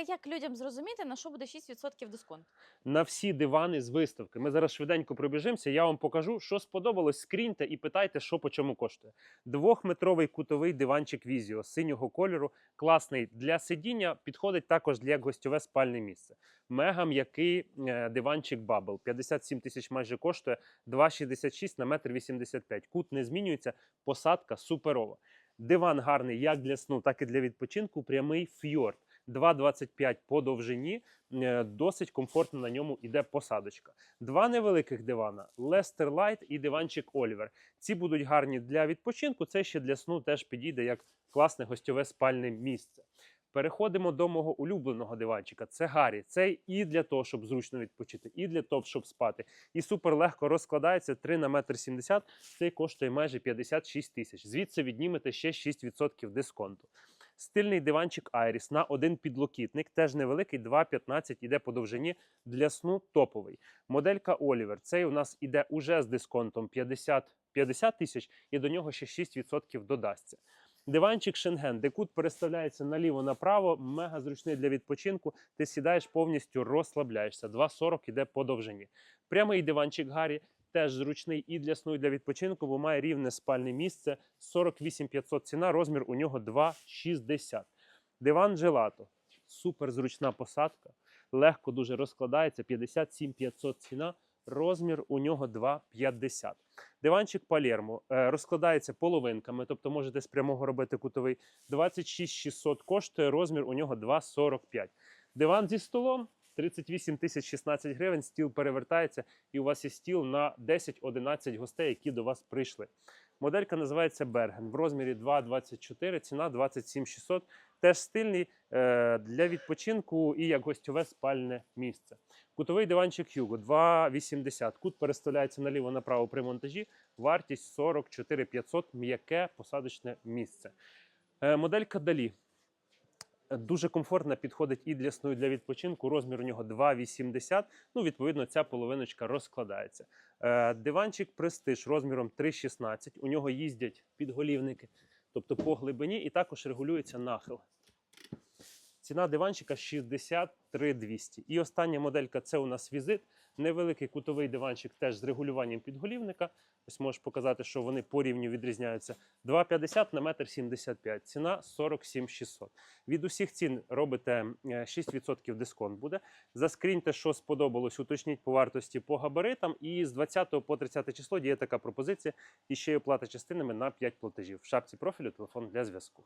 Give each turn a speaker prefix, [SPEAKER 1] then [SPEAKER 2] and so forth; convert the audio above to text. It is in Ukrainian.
[SPEAKER 1] Як людям зрозуміти, на що буде 6% дисконт?
[SPEAKER 2] на всі дивани з виставки. Ми зараз швиденько пробіжимося. Я вам покажу, що сподобалось. Скріньте і питайте, що по чому коштує. Двохметровий кутовий диванчик Візіо синього кольору, класний для сидіння. Підходить також для як гостьове спальне місце. Мега м'який е, диванчик Bubble. 57 тисяч майже коштує 2,66 на метр 85. Кут не змінюється. Посадка суперова. Диван гарний як для сну, так і для відпочинку. Прямий фьорд. 2,25 по довжині. Е, Досить комфортно на ньому іде посадочка. Два невеликих дивана: Лестер Лайт і диванчик Олівер. Ці будуть гарні для відпочинку. Це ще для сну теж підійде як класне гостьове спальне місце. Переходимо до мого улюбленого диванчика. Це Гаррі. Цей і для того, щоб зручно відпочити, і для того, щоб спати. І супер легко розкладається 3 на метр 70. Цей коштує майже 56 тисяч. Звідси віднімете ще 6% дисконту. Стильний диванчик Айріс на один підлокітник, теж невеликий, 2,15 іде по довжині для сну топовий. Моделька Олівер. Цей у нас іде уже з дисконтом 50 50 тисяч, і до нього ще 6% додасться. Диванчик Шенген, де кут переставляється наліво-направо, мега зручний для відпочинку. Ти сідаєш повністю розслабляєшся. 2,40 іде по довжині. Прямий диванчик Гаррі теж зручний і для сну, і для відпочинку, бо має рівне спальне місце. 48 500 ціна, розмір у нього 2,60. Диван Gelato. Супер зручна посадка. Легко дуже розкладається. 57 500 ціна. Розмір у нього 2,50. Диванчик Палермо е, розкладається половинками, тобто можете з прямого робити кутовий. 26 600 коштує, розмір у нього 2,45. Диван зі столом 38 тисяч 16 гривень. Стіл перевертається, і у вас є стіл на 10-11 гостей, які до вас прийшли. Моделька називається Берген в розмірі 2,24, ціна 27 600. Теж стильний е, для відпочинку і як гостьове спальне місце. Кутовий диванчик Hugo 2,80. Кут переставляється наліво-направо при монтажі. Вартість 44 500, м'яке посадочне місце. Е, моделька Далі. Дуже комфортно підходить і для сну, і для відпочинку. Розмір у нього 2,80. Ну, відповідно, ця половиночка розкладається. Е, диванчик Престиж розміром 3,16. У нього їздять підголівники, тобто по глибині, і також регулюється нахил. Ціна диванчика 63 200. І остання моделька це у нас візит. Невеликий кутовий диванчик теж з регулюванням підголівника. Ось можеш показати, що вони по рівню відрізняються. 2,50 на 1,75 м. Ціна 47 600. Від усіх цін робите е, 6% дисконт буде. Заскріньте, що сподобалось, уточніть по вартості по габаритам. І з 20 по 30 число діє така пропозиція. І ще й оплата частинами на 5 платежів. В шапці профілю телефон для зв'язку.